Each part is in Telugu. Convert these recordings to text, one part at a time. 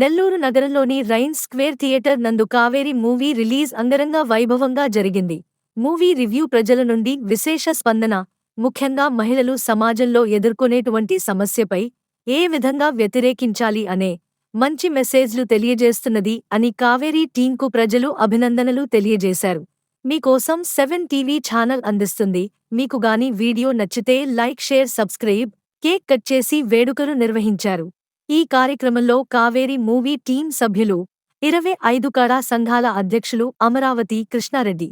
నెల్లూరు నగరంలోని రైన్ స్క్వేర్ థియేటర్ నందు కావేరి మూవీ రిలీజ్ అంగరంగ వైభవంగా జరిగింది. మూవీ రివ్యూ ప్రజల నుండి విశేష స్పందన ముఖ్యంగా మహిళలు సమాజంలో ఎదుర్కొనేటువంటి సమస్యపై ఏ విధంగా వ్యతిరేకించాలి అనే మంచి మెసేజ్లు తెలియజేస్తున్నది అని కావేరీ టీంకు ప్రజలు అభినందనలు తెలియజేశారు. మీకోసం సెవెన్ టీవీ ఛానల్ అందిస్తుంది. మీకు గాని వీడియో నచ్చితే like share subscribe cake cut చేసి వేడుకలు నిర్వహించారు. ఈ కార్యక్రమంలో కావేరి మూవీ టీం సభ్యులు ఇరవై ఐదు కళా సంఘాల అధ్యక్షులు అమరావతి కృష్ణారెడ్డి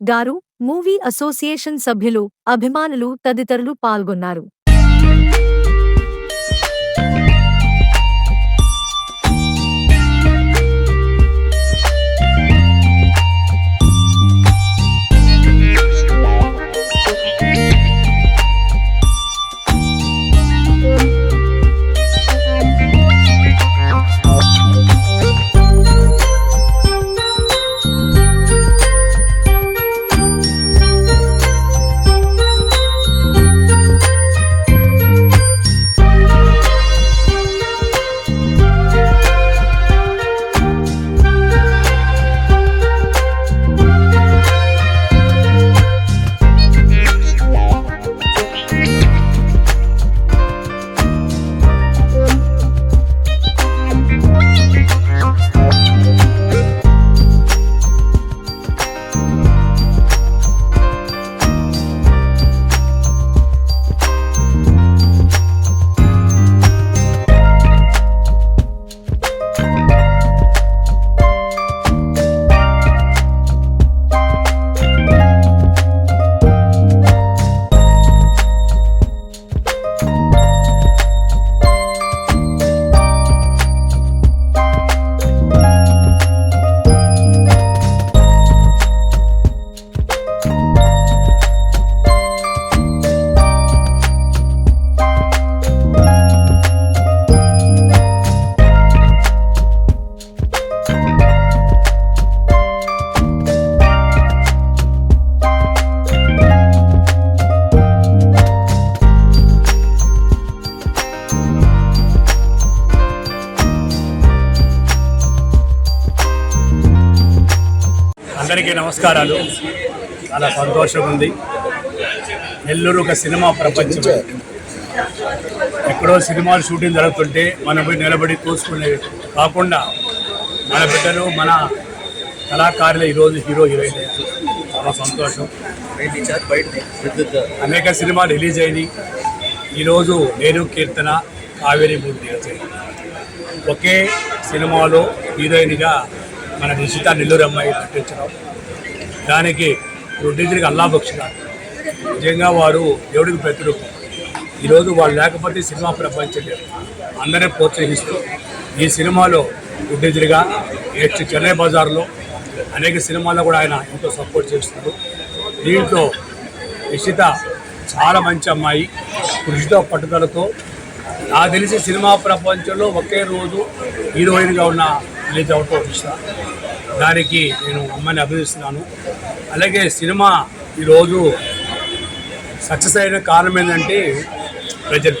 గారు మూవీ అసోసియేషన్ సభ్యులు అభిమానులు తదితరులు పాల్గొన్నారు. అందరికీ నమస్కారాలు. చాలా సంతోషం ఉంది నెల్లూరు ఒక సినిమా ప్రపంచం. ఎక్కడో సినిమాలు షూటింగ్ జరుగుతుంటే మనం పోయి నిలబడి చూసుకునే కాకుండా మన బిడ్డలు మన కళాకారులు ఈరోజు హీరో హీరోయిన్. చాలా సంతోషం. అనేక సినిమాలు రిలీజ్ అయినాయి. ఈరోజు నేను కీర్తన కావేరీ మూడు రిలీజ్ అయింది ఒకే సినిమాలో హీరోయిన్గా మన నిశిత నెల్లూరు అమ్మాయి నటించడం దానికి రెండింటికి అల్లా నిజంగా వారు దేవుడికి ప్రతిరూపం ఈరోజు వాళ్ళు లేకపోతే సినిమా ప్రపంచం లేదు అందరినీ ప్రోత్సహిస్తూ ఈ సినిమాలో ప్రొడ్యూసర్గా నెక్స్ట్ చెన్నై బజార్లో అనేక సినిమాల్లో కూడా ఆయన ఎంతో సపోర్ట్ చేస్తున్నారు. దీంట్లో నిషిత చాలా మంచి అమ్మాయి. కృషితో పట్టుదలతో నాకు తెలిసి సినిమా ప్రపంచంలో ఒకే రోజు హీరోయిన్గా ఉన్న రిలీజ్ అవటం ఇష్ట దానికి నేను అమ్మాయిని అభినందిస్తున్నాను. అలాగే సినిమా ఈరోజు సక్సెస్ అయిన కారణం ఏంటంటే ప్రజలు.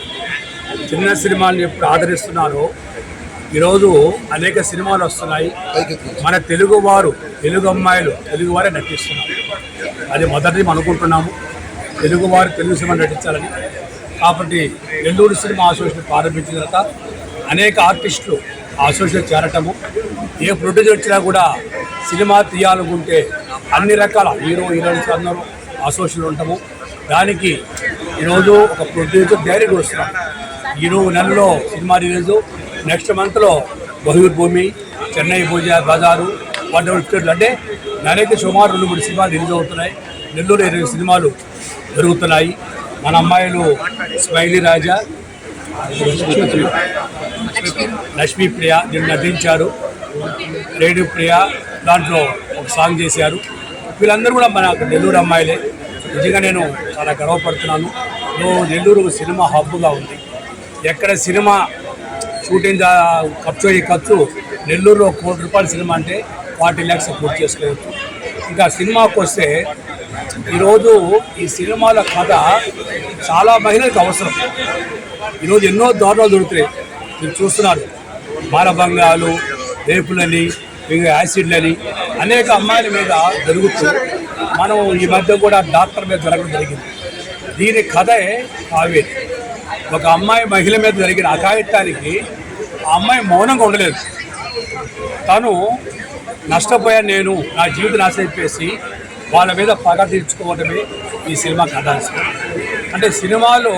చిన్న సినిమాలను ఎప్పుడు ఆదరిస్తున్నారో ఈరోజు అనేక సినిమాలు వస్తున్నాయి. మన తెలుగు వారు తెలుగు అమ్మాయిలు తెలుగు వారే నటిస్తున్నారు. అది మొదటిది మనం అనుకుంటున్నాము. తెలుగు వారు తెలుగు సినిమా నటించాలని. కాబట్టి నెల్లూరు సినిమా అసోసియేషన్ ప్రారంభించిన తర్వాత అనేక ఆర్టిస్టులు అసోసియేషన్ చేరటము. ఏ ప్రొడ్యూసర్ వచ్చినా కూడా సినిమా తీయాలనుకుంటే అన్ని రకాల హీరో హీరోయిన్స్ అందరూ అసోసియేషన్ ఉంటాము దానికి ఈరోజు ఒక ప్రొడ్యూసర్ డైరెక్ట్ వస్తున్నాం ఈరోజు నెలలో సినిమా రిలీజు. నెక్స్ట్ మంత్లో బహుళ భూమి చెన్నై పూజ బజారు వాటి స్టేట్లు అంటే నెలకి సుమారు రెండు మూడు సినిమాలు రిలీజ్ అవుతున్నాయి. నెల్లూరు ఇరవై సినిమాలు జరుగుతున్నాయి. మన అమ్మాయిలు స్మైలీ రాజా లక్ష్మీ ప్రియ దీన్ని నటించారు రేడియో ప్రియ దాంట్లో ఒక సాంగ్ చేశారు. వీళ్ళందరూ కూడా మన నెల్లూరు అమ్మాయిలే. నిజంగా నేను చాలా గర్వపడుతున్నాను. నెల్లూరు సినిమా హబ్గా ఉంది. ఎక్కడ సినిమా షూటింగ్ ఖర్చు అయ్యే ఖర్చు నెల్లూరులో కోటి రూపాయల సినిమా అంటే ఫార్టీ ల్యాక్స్ పూర్తి చేసుకోవచ్చు. ఇంకా సినిమాకు వస్తే ఈరోజు ఈ సినిమాల కథ చాలా మహిళలకు అవసరం. ఈరోజు ఎన్నో దారుణాలు దొరుకుతాయి. మీరు చూస్తున్నారు. మానభంగాలు రేపులని ఇంకా యాసిడ్లని అనేక అమ్మాయిల మీద జరుగుతూ మనం ఈ మధ్య కూడా డాక్టర్ మీద జరగడం జరిగింది. దీని కథే కావేరి ఒక అమ్మాయి మహిళ మీద జరిగిన అఘాయిత్యానికి ఆ అమ్మాయి మౌనంగా ఉండలేదు. తను నష్టపోయా నేను నా జీవితం నాశైపోయేసి వాళ్ళ మీద పగ తీర్చుకోవడమే ఈ సినిమా కథ అంటే సినిమాలో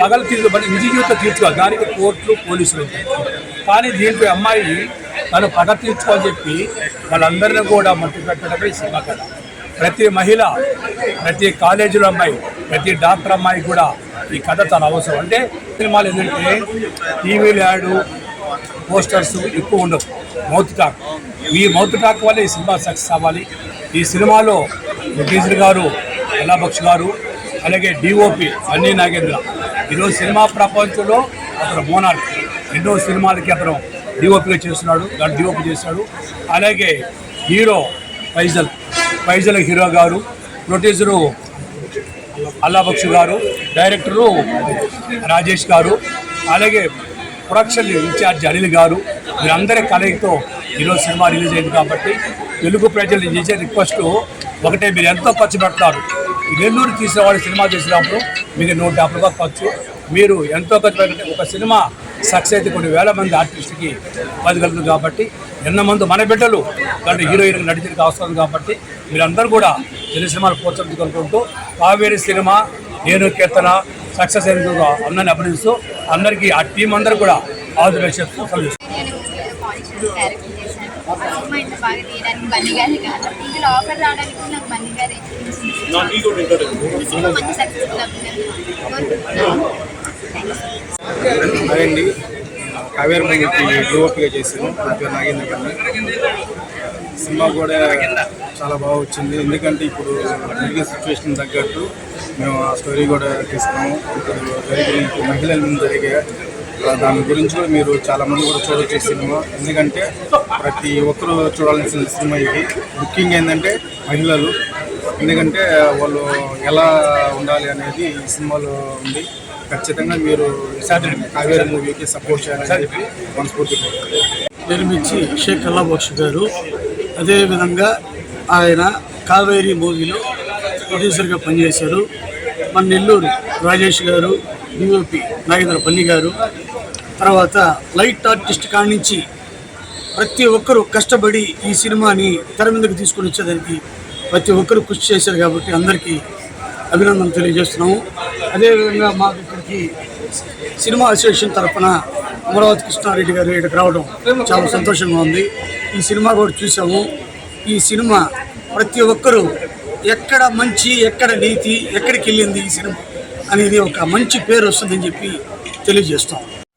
పగలు తీర్చుకోబడి నిజ జీవితం తీర్చుకోవాలి దానికి కోర్టులు పోలీసులు కానీ దీంట్లో అమ్మాయి తను పగ తీర్చుకోవాలని చెప్పి వాళ్ళందరినీ కూడా మట్టి పెట్టడమే ఈ సినిమా కథ. ప్రతి మహిళ ప్రతి కాలేజీలో అమ్మాయి ప్రతి డాక్టర్ అమ్మాయి కూడా ఈ కథ చాలా అవసరం. అంటే సినిమాలు ఏంటంటే టీవీలు యాడు పోస్టర్స్ ఎక్కువ ఉండవు. Mouth talk. ఈ మౌత్ టాక్ వల్ల ఈ సినిమా సక్సెస్ అవ్వాలి. ఈ సినిమాలో ప్రొడ్యూసర్ గారు అల్లాబక్ష్ గారు అలాగే డిఓపి అన్నీ నాగేంద్ర. ఈరోజు సినిమా ప్రపంచంలో అతను మోనాల్. ఎన్నో సినిమాలకి అతను డిఓపిగా చేస్తున్నాడు దాన్ని డిఓపి చేస్తున్నాడు అలాగే హీరో ఫైజల్ ఫైజల్ హీరో గారు ప్రొడ్యూసరు అల్లాబక్షు గారు డైరెక్టరు రాజేష్ గారు అలాగే ప్రొడక్షన్ ఇన్ఛార్జ్ అనిల్ గారు వీరందరి కలయికతో ఈరోజు సినిమా రిలీజ్ అయింది కాబట్టి తెలుగు ప్రజలు చేసే రిక్వెస్ట్ ఒకటే మీరు ఎంతో ఖర్చు పెడతారు. నెల్లూరు తీసిన వాళ్ళు సినిమా చేసినప్పుడు మీకు నూట యాభై రూపాయలు ఖర్చు. మీరు ఎంతో ఖర్చు ఒక సినిమా సక్సెస్ అయితే కొన్ని వేల మంది ఆర్టిస్ట్కి పదగలుగుతుంది కాబట్టి ఎన్నమంది మన బిడ్డలు దాంట్లో హీరోయిన్ నడిచిన అవసరం కాబట్టి మీరందరూ కూడా తెలుగు సినిమాలు ప్రోత్సహించుకుంటూ కావేరి సినిమా నేను కీర్తన సక్సెస్ అయినందుకు అందరిని అభినందిస్తూ అందరికీ ఆ టీం అందరూ కూడా ఆల్ ది బెస్ట్ చెప్తూ సినిమా ఇంత బాగా తీయడానికి బన్నీ గారి కాదు. ఇందులో ఆఫర్ రావడానికి కూడా నాకు బన్నీ గారి ఈ సినిమా మంచి సక్సెస్ఫుల్ అవుతుందని కోరుకుంటున్నాను హాయ్ అండి కావేరి మూవీకి డిఓపిగా చేశాను నా పేరు నాగేంద్ర గారిని సినిమా కూడా చాలా బాగా వచ్చింది. ఎందుకంటే ఇప్పుడు జరిగే సిచ్యువేషన్ తగ్గట్టు మేము ఆ స్టోరీ కూడా తీసుకున్నాము. ఇప్పుడు జరిగిన ఇప్పుడు మహిళల మీద జరిగే దాని గురించి కూడా మీరు చాలా మంది కూడా చూడొచ్చు సినిమా. ఎందుకంటే ప్రతి ఒక్కరూ చూడాల్సిన సినిమా ఇది. ముఖ్యంగా ఏంటంటే మహిళలు. ఎందుకంటే వాళ్ళు ఎలా ఉండాలి అనేది ఈ సినిమాలో ఉంది. ఖచ్చితంగా మీరు కావేరి మూవీకి సపోర్ట్ చేయాలని చెప్పి మనస్ఫూర్తిగా నిర్మించి షేక్ అల్లాబక్ష్ గారు. అదేవిధంగా ఆయన కావేరి మూవీలో ప్రొడ్యూసర్గా పనిచేశారు. మన నెల్లూరు రాజేష్ గారు డిఓపి నాగేంద్ర పల్లి గారు. తర్వాత లైట్ ఆర్టిస్ట్ కాడి నుంచి ప్రతి ఒక్కరూ కష్టపడి ఈ సినిమాని తెర మీదకి తీసుకొని వచ్చేదానికి ప్రతి ఒక్కరు కృషి చేశారు కాబట్టి అందరికీ అభినందనలు తెలియజేస్తున్నాము. అదేవిధంగా మాకు ఇక్కడికి సినిమా అసోసియేషన్ తరఫున అమరావతి కృష్ణారెడ్డి గారు ఇక్కడికి రావడం చాలా సంతోషంగా ఉంది. ఈ సినిమా కూడా చూసాము. ఈ సినిమా ప్రతి ఒక్కరూ ఎక్కడ మంచి ఎక్కడ నీతి ఎక్కడికి వెళ్ళింది ఈ సినిమా అనేది ఒక మంచి పేరు వస్తుందని చెప్పి తెలియజేస్తాం.